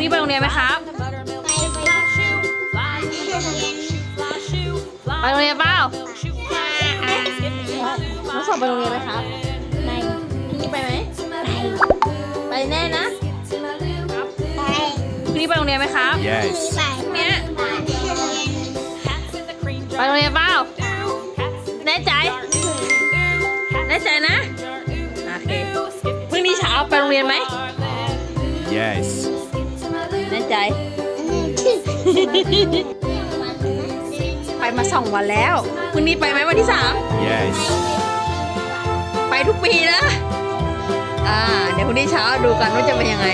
นี้ไปโรงเรียนไหมครับ ไปโรงเรียนเปล่าน้องสอบไปโรงเรียนไหมครับพรุ่งนี้ไปไหมไปแน่นะพรุ่งนี้ไปโรงเรียนไหมครับ Yes. เนี้ยไปโรงเรียนเปล่าแน่ใจแน่ใจนะโอเคพรุ่งนี้เช้าไปโรงเรียนไหม Yes. แน่ใจ ไปมาสองวันแล้วพรุ่งนี้ไปไหมวันที่สาม Yes. ไปทุกปีนะ อ่า เดี๋ยวพรุ่งนี้เช้าดูกันว่าจะเป็นยังไง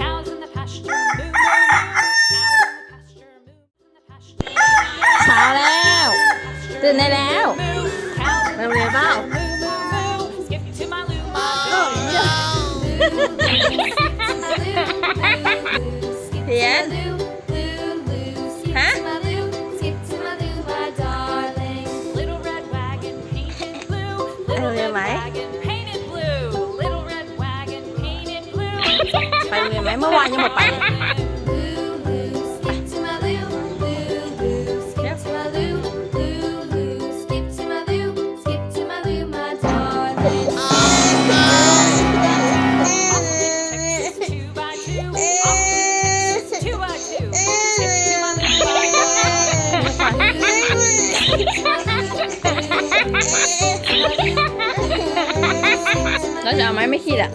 Cows in the pasture, moo, moo, moo. Cows in the pasture, moo in the pasture. เช้าแล้ว ตื่นได้แล้ว Moo, cows ไปโรงเรียนเปล่า moo, moo, มเมื่อวานยังหมดไปเลย Two by two. Austin, Texas, two by two. Skip to my loo, my loo. เราจะเอาไหมไม่ขีดอะ